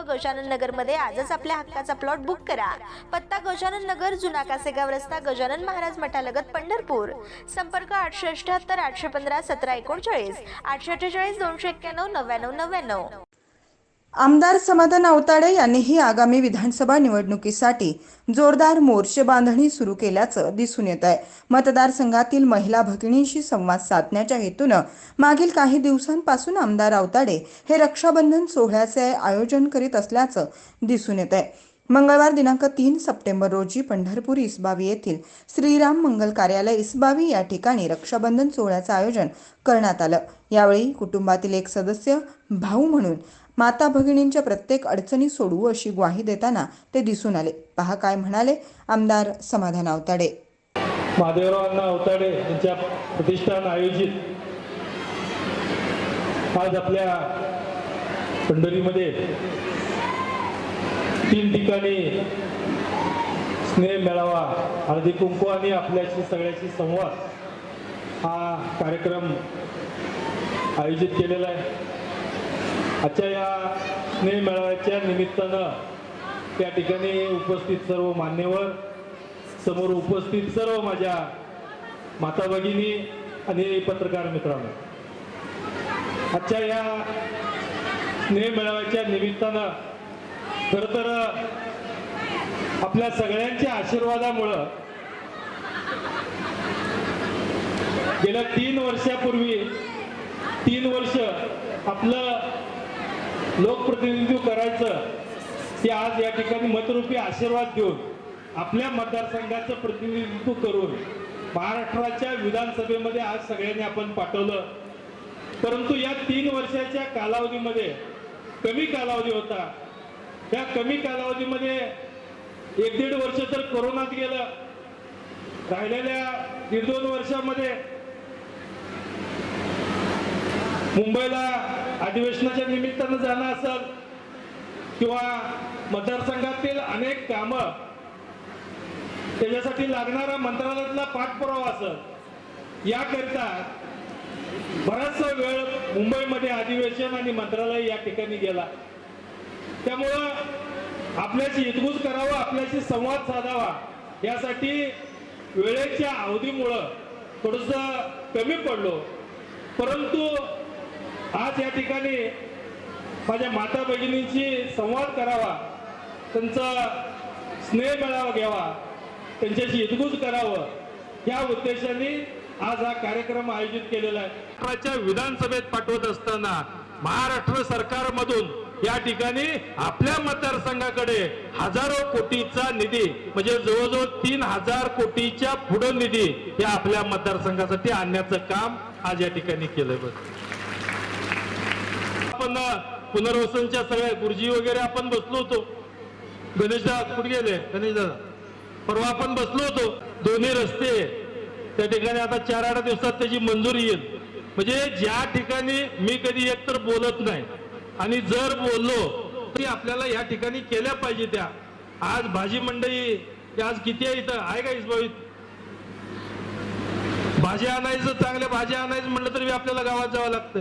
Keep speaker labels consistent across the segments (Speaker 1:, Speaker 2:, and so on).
Speaker 1: गजानन नगरमध्ये आजच आपल्या हक्काचा प्लॉट बुक करा. पत्ता गजानन नगर जुना कासेगाव रस्ता गजानन महाराज मठालगत पंढरपूर. संपर्क आठशे अठ्याहत्तर आठशे पंधरा सतरा एकोणचाळीस. आठशे अठ्ठेचाळीस दोनशे एक्क्याण्णव नव्याण्णव नव्याण्णव.
Speaker 2: आमदार समाधान अवताडे यांनीही आगामी विधानसभा निवडणुकीसाठी जोरदार मोर्चे बांधणी सुरू केल्याचं दिसून येत आहे. मतदारसंघातील महिला भगिनींशी संवाद साधण्याच्या हेतूनं मागील काही दिवसांपासून आमदार अवताडे हे रक्षाबंधन सोहळ्याचे आयोजन करीत असल्याचं दिसून येत आहे. मंगळवार दिनांक तीन सप्टेंबर रोजी पंढरपूर इसबावी येथील श्रीराम मंगल कार्यालय इसबावी या ठिकाणी रक्षाबंधन सोहळ्याचं आयोजन करण्यात आलं. यावेळी कुटुंबातील एक सदस्य भाऊ म्हणून माता भगिनींच्या प्रत्येक अडचणी सोडवू अशी ग्वाही देताना ते दिसून आले. पहा काय म्हणाले आमदार समाधान अवताडे
Speaker 3: महादेवरावांना अवताडे यांच्या प्रतिष्ठान आयोजित. आज आपल्या पंढरीमध्ये तीन ठिकाणी स्नेह मेळावा हळदी कुंकू आणि आपल्याशी सगळ्याशी संवाद हा कार्यक्रम आयोजित केलेला आहे. आजच्या या स्नेह मेळाव्याच्या निमित्तानं त्या ठिकाणी उपस्थित सर्व मान्यवर समोर उपस्थित सर्व माझ्या माता भगिनी आणि पत्रकार मित्रांनो. आजच्या या स्नेह मेळाव्याच्या निमित्तानं खर तर आपल्या सगळ्यांच्या आशीर्वादामुळं गेल्या तीन वर्षापूर्वी तीन वर्ष आपलं लोकप्रतिनिधित्व करायचं ते आज या ठिकाणी मतरूपी आशीर्वाद देऊन आपल्या मतदारसंघाचं प्रतिनिधित्व करून महाराष्ट्राच्या विधानसभेमध्ये आज सगळ्यांनी आपण पाठवलं. परंतु या तीन वर्षाच्या कालावधीमध्ये कमी कालावधी होता. त्या कमी कालावधीमध्ये एक दीड वर्ष तर कोरोनात गेलं. राहिलेल्या दीड दोन वर्षामध्ये मुंबईला अधिवेशनाच्या निमित्तानं जाणं असेल किंवा मतदारसंघातील अनेक कामं त्याच्यासाठी लागणारा मंत्रालयातला पाठपुरावा असेल याकरिता बराचसा वेळ मुंबईमध्ये अधिवेशन आणि मंत्रालय या ठिकाणी गेला. त्यामुळं आपल्याशी हितगुज करावा आपल्याशी संवाद साधावा यासाठी वेळेच्या अवधीमुळं थोडंसं कमी पडलो. परंतु आज या ठिकाणी माझ्या माता भगिनींशी संवाद करावा त्यांचा स्नेह मिळावा घ्यावा त्यांच्याशी हितगुज करावं या उद्देशाने आज हा कार्यक्रम आयोजित केलेला आहे. महाराष्ट्राच्या विधानसभेत पाठवत असताना महाराष्ट्र सरकारमधून या ठिकाणी आपल्या मतदारसंघाकडे हजारो कोटीचा निधी म्हणजे जवळजवळ तीन हजार कोटीच्या पुढं निधी या आपल्या मतदारसंघासाठी आणण्याचं काम आज या ठिकाणी केलं बघ. आपण पुनर्वसनच्या सगळ्या गुरुजी वगैरे आपण बसलो होतो. गणेशदा कुठे गेले गणेशदादा परवा आपण बसलो होतो. दोन्ही रस्ते. त्या ठिकाणी आता चार आठ दिवसात त्याची मंजुरी येईल. म्हणजे ज्या ठिकाणी मी कधी एक तर बोलत नाही आणि जर बोललो तरी आपल्याला या ठिकाणी केल्या पाहिजे त्या. आज भाजी मंडई आज किती आहे इथं? आहे का इसबावीत भाज्या आणायचं चांगल्या भाज्या आणायचं म्हटलं तरी आपल्याला गावात जावं लागतं.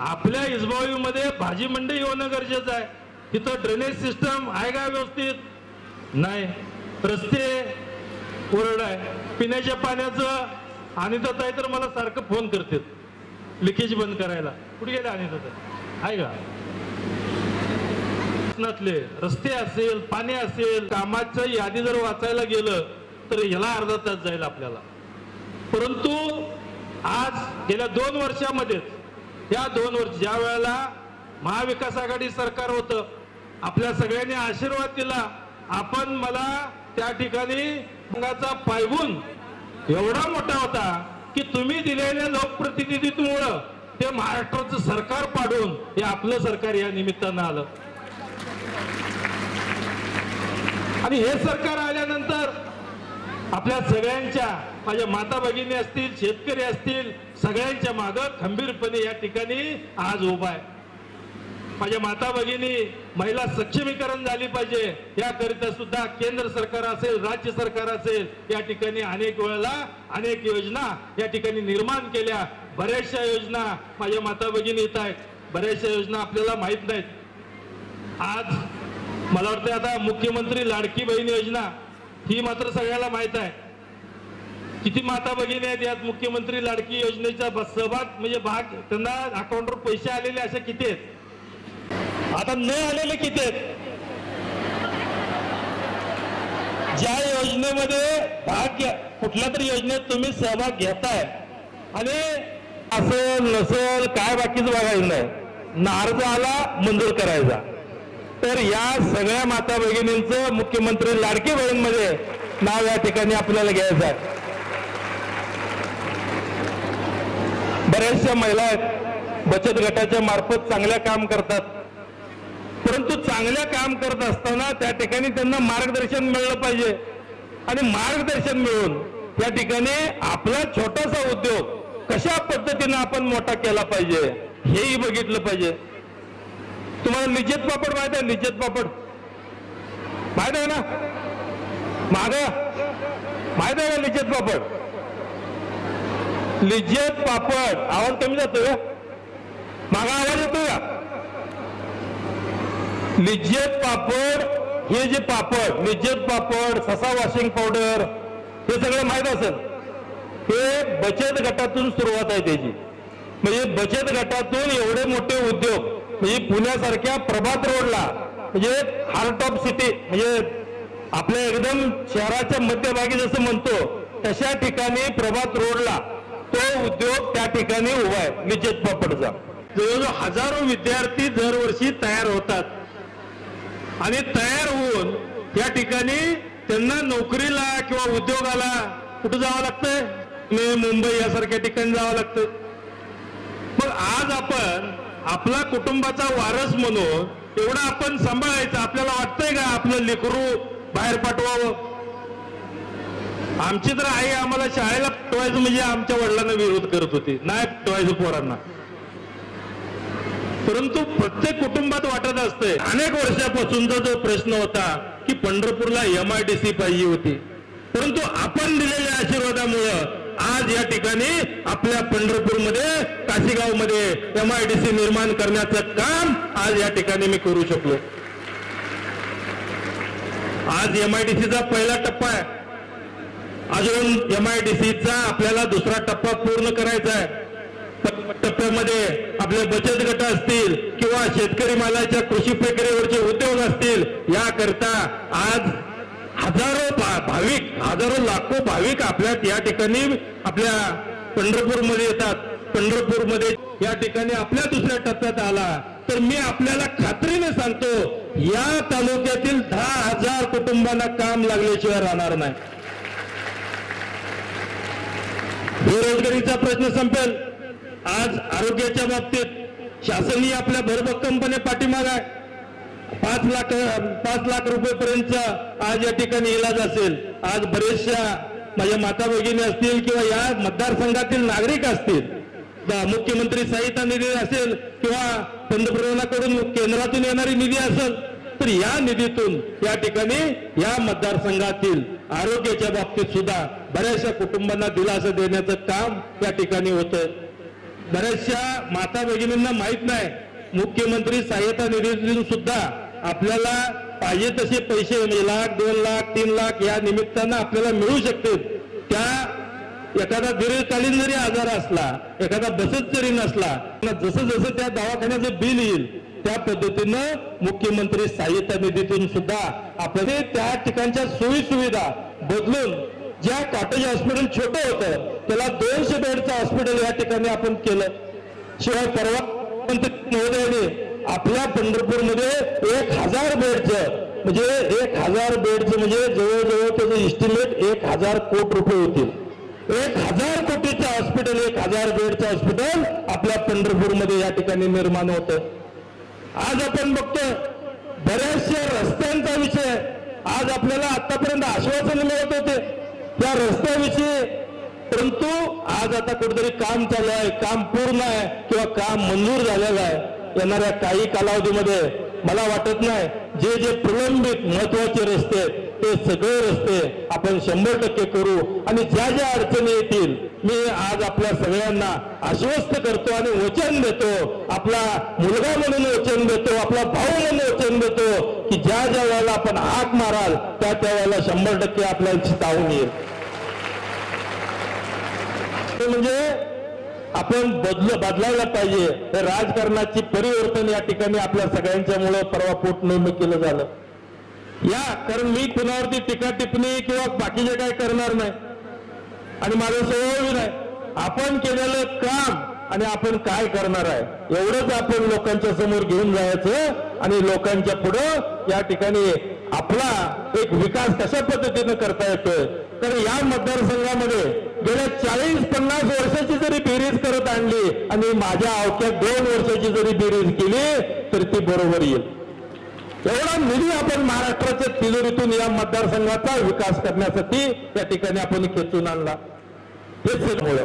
Speaker 3: आपल्या इजबावीमध्ये भाजी मंडई होणं गरजेचं आहे. तिथं ड्रेनेज सिस्टम आहे का व्यवस्थित? नाही. रस्ते कोरड आहे. पिण्याच्या पाण्याचं आणि आहे तर मला सारखं फोन करते लिकेज बंद करायला. कुठे गेले आणि आहे का? नसले. रस्ते असेल पाणी असेल कामाचं यादी जर वाचायला गेलं तर याला अर्धा तास जाईल आपल्याला. परंतु आज गेल्या दोन वर्षामध्येच या दोन वर्ष ज्या वेळेला महाविकास आघाडी सरकार होतं आपल्या सगळ्यांनी आशीर्वाद दिला. आपण मला त्या ठिकाणी संघाचा पायगुण एवढा मोठा होता की तुम्ही दिलेल्या लोकप्रतिनिधित्वमुळं ते महाराष्ट्राचं सरकार पाडून हे आपलं सरकार या निमित्तानं आलं.
Speaker 4: आणि हे सरकार आल्यानंतर आपल्या सगळ्यांच्या माझ्या माता भगिनी असतील शेतकरी असतील सगळ्यांच्या माग खंबीरपणे या ठिकाणी आज उभा आहे. माझ्या माता भगिनी महिला सक्षमीकरण झाली पाहिजे. याकरिता सुद्धा केंद्र सरकार असेल राज्य सरकार असेल या ठिकाणी अनेक वेळेला अनेक योजना या ठिकाणी निर्माण केल्या. बऱ्याचशा योजना माझ्या माता भगिनी येत आहेत. बऱ्याचशा योजना आपल्याला माहीत नाहीत. आज मला वाटतं आता मुख्यमंत्री लाडकी बहीण योजना ही मात्र सगळ्याला माहीत आहे. किती माता भगिनी आहेत यात? मुख्यमंत्री लाडकी योजनेचा सहभाग म्हणजे भाग त्यांना अकाउंटवर पैसे आलेले असे किती आहेत? आता न आलेले किती आहेत? ज्या योजनेमध्ये भाग घ्या कुठल्या तरी योजनेत तुम्ही सहभाग घेताय. आणि असेल नसेल काय बाकीचं बघायचं नाही. नार्ज आला मंजूर करायचा. तर या सगळ्या माता भगिनींचं मुख्यमंत्री लाडकी बहीणमध्ये नाव या ठिकाणी आपल्याला घ्यायचं आहे. बऱ्याचशा महिला आहेत बचत गटाच्या मार्फत चांगल्या काम करतात. परंतु चांगल्या काम करत असताना त्या ठिकाणी त्यांना मार्गदर्शन मिळलं पाहिजे. आणि मार्गदर्शन मिळून त्या ठिकाणी आपला छोटासा उद्योग कशा पद्धतीने आपण मोठा केला पाहिजे हेही बघितलं पाहिजे. तुम्हाला लिज्जत पापड माहीत आहे लिज्जत पापड. माहीत आहे ना? माग. माहीत आहे का लिज्जत पापड? लिज्जत पापड. आवाज कमी जातो का? मागा आवाज येतो का? लिज्जत पापड हे जे पापड लिज्जत पापड ससा वॉशिंग पावडर हे सगळं माहीत असेल. हे बचत गटातून सुरुवात आहे त्याची. म्हणजे बचत गटातून एवढे मोठे उद्योग ही पुण्यासारख्या प्रभात रोडला म्हणजे हार्ट ऑफ सिटी म्हणजे आपल्या एकदम शहराच्या मध्यभागी जसं म्हणतो तशा ठिकाणी प्रभात रोडला तो उद्योग त्या ठिकाणी उभा आहे. विजेत पापडचा जवळजवळ हजारो विद्यार्थी दरवर्षी तयार होतात. आणि तयार होऊन या ठिकाणी त्यांना नोकरीला किंवा उद्योगाला कुठं जावं लागतंय? पुणे मुंबई यासारख्या ठिकाणी जावं लागतं. मग आज आपण आपला कुटुंबाचा वारस म्हणून एवढा आपण सांभाळायचं आपल्याला वाटतंय का आपलं लेकरू बाहेर पाठवावं? आमची तर आई आम्हाला शाळेला पाठवायचं म्हणजे आमच्या वडिलांना विरोध करत होती नाही पाठवायचं पोरांना. परंतु प्रत्येक कुटुंबात वाटत असते अनेक वर्षापासूनचा जो प्रश्न होता की पंढरपूरला एम आय डी सी पाहिजे होती. परंतु आपण दिलेल्या आशीर्वादामुळं आज या ठिकाणी आपल्या पंढरपूरमध्ये काशीगावमध्ये एम आय डी सी निर्माण करण्याचं काम आज या ठिकाणी मी करू शकलो. आज एम आय डी सीचा पहिला टप्पा आहे. अजून एम आय डी सीचा आपल्याला दुसरा टप्पा पूर्ण करायचा आहे. टप्प्यामध्ये आपले बचत गट असतील किंवा शेतकरी मालाच्या कृषी प्रक्रियेवरचे उद्योग असतील याकरता आज हजारो भाविक हजारो लाखो भाविक आपल्या या ठिकाणी आपल्या पंढरपूरमध्ये येतात. पंढरपूरमध्ये या ठिकाणी आपल्या दुसऱ्या टप्प्यात आला. तर मी आपल्याला खात्रीने सांगतो या तालुक्यातील दहा हजार कुटुंबांना काम लागल्याशिवाय राहणार नाही. बेरोजगारीचा प्रश्न संपेल. आज आरोग्याच्या बाबतीत शासनही आपल्या भरभक्कमपणे पाठीमाग आहे. पाच लाख पाच लाख रुपयेपर्यंत आज या ठिकाणी इलाज असेल. आज बरेचशा माझ्या माता भगिनी असतील किंवा या मतदारसंघातील नागरिक असतील मुख्यमंत्री सहायता निधी असेल किंवा पंतप्रधानाकडून केंद्रातून येणारी निधी असेल तर या निधीतून या ठिकाणी या मतदारसंघातील आरोग्याच्या बाबतीत सुद्धा बऱ्याचशा कुटुंबांना दिलासा देण्याचं काम या ठिकाणी होतं. बऱ्याचशा माता भगिनींना माहीत नाही मुख्यमंत्री सहायता निधीतून सुद्धा आपल्याला पाहिजे तसे पैसे म्हणजे लाख दोन लाख तीन लाख या निमित्तानं आपल्याला मिळू शकतील त्या एखादा दीर्घकालीन जरी आजार असला एखादा बसत जरी नसला जसं जसं त्या दवाखान्याचं बिल येईल त्या पद्धतीनं मुख्यमंत्री सहाय्यता निधीतून सुद्धा आपण त्या ठिकाणच्या सोयी सुविधा बदलून ज्या कॉटेज हॉस्पिटल छोटं होतं त्याला दोनशे बेडचं हॉस्पिटल या ठिकाणी आपण केलं. शिवाय परवा मंत्री महोदयाने आपल्या पंढरपूरमध्ये एक हजार बेडचं म्हणजे एक हजार बेडचं म्हणजे जवळजवळ त्याचं इस्टिमेट एक हजार कोट रुपये होतील एक हजार कोटीचं हॉस्पिटल एक हजार बेडचं हॉस्पिटल आपल्या पंढरपूरमध्ये या ठिकाणी निर्माण होतं. आज आपण बघतो बऱ्याचशा रस्त्यांचा विषय. आज आपल्याला आतापर्यंत आश्वासन मिळत होते त्या रस्त्याविषयी. परंतु आज आता कुठेतरी काम चालू आहे काम पूर्ण आहे किंवा काम मंजूर झालेलं आहे. येणाऱ्या काही कालावधीमध्ये मला वाटत नाही जे जे प्रलंबित महत्त्वाचे रस्ते ते सगळे रस्ते आपण शंभर टक्के करू आणि ज्या ज्या अडचणी येतील मी आज आपल्या सगळ्यांना आश्वस्त करतो आणि वचन देतो. आपला मुलगा म्हणून वचन देतो आपला भाऊ म्हणून वचन देतो की ज्या ज्या वेळेला आपण हात माराल त्या त्या वेळेला शंभर टक्के आपल्याला तावून येईल ते म्हणजे आपण बदल बदलायला पाहिजे. हे राजकारणाची परिवर्तन या ठिकाणी आपल्या सगळ्यांच्या मुळे परवा पोटनिवडणूक केलं झालं. या कारण मी कुणावरती टीका टिप्पणी किंवा बाकीचे काय करणार नाही. आणि माझं स्वभाव नाही. आपण केलेलं काम आणि आपण काय करणार आहे एवढंच आपण लोकांच्या समोर घेऊन जायचं आणि लोकांच्या पुढं या ठिकाणी आपला एक विकास कशा पद्धतीनं करता येतोय. तर या मतदारसंघामध्ये गेल्या चाळीस पन्नास वर्षाची जरी आणि माझ्या अवघ्या दोन वर्षाची जरी बेरीज केली तर ती बरोबर येईल. एवढा निधी आपण महाराष्ट्राच्या तिजोरीतून या मतदारसंघाचा विकास करण्यासाठी त्या ठिकाणी आपण खेचून आणला. हेच मुळे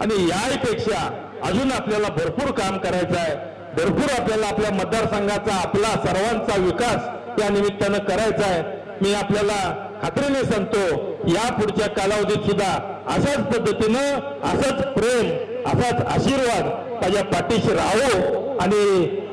Speaker 4: आणि यापेक्षा अजून आपल्याला भरपूर काम करायचं आहे. भरपूर आपल्याला आपल्या मतदारसंघाचा आपला सर्वांचा विकास या निमित्तानं करायचा आहे. मी आपल्याला खात्रीने सांगतो या पुढच्या कालावधीत सुद्धा अशाच पद्धतीनं असंच प्रेम असाच आशीर्वाद माझ्या पाठीशी राहो आणि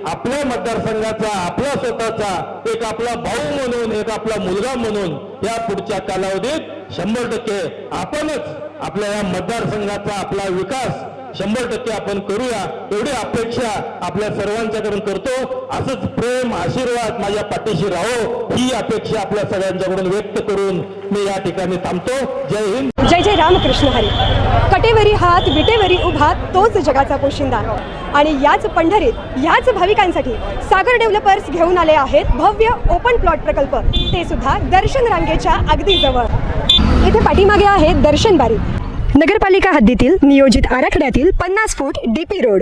Speaker 4: आपल्या मतदारसंघाचा आपला स्वतःचा एक आपला भाऊ म्हणून एक आपला मुलगा म्हणून या पुढच्या कालावधीत शंभर टक्के आपणच आपल्या या मतदारसंघाचा आपला विकास शंभर टक्के आपण करूया. एवढी अपेक्षा आपल्या सर्वांच्याकडून करतो. असंच प्रेम आशीर्वाद माझ्या पाठीशी राहो. ही अपेक्षा आपल्या सगळ्यांच्याकडून व्यक्त करून मी या ठिकाणी थांबतो. जय हिंद.
Speaker 5: जय जय रामकृष्ण हरी. कटेवरी हात विटेवरी उभा तोच जगाचा पोशिंदा. आणि याच पंढरीत याच भाविकांसाठी सागर डेव्हलपर्स घेऊन आले आहेत भव्य ओपन प्लॉट प्रकल्प. ते सुद्धा दर्शन रांगेच्या अगदी जवळ. इथे पाठीमागे आहे दर्शन बारी. नगरपालिका हद्दीतील नियोजित आराखड्यातील पन्नास फूट डीपी रोड.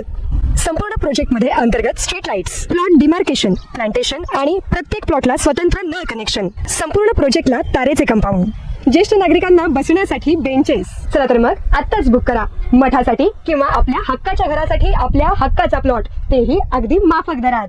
Speaker 5: संपूर्ण प्रोजेक्टमध्ये अंतर्गत street lights plot demarcation plantation आणि प्रत्येक प्लॉटला स्वतंत्र नळ कनेक्शन संपूर्ण प्रोजेक्टला तारेचे कंपाऊंड ज्येष्ठ नागरिकांना बसण्यासाठी बेंचेस चला तर मग आत्ताच बुक करा. मठासाठी किंवा आपल्या हक्काच्या घरासाठी आपल्या हक्काचा प्लॉट तेही अगदी माफक दरात.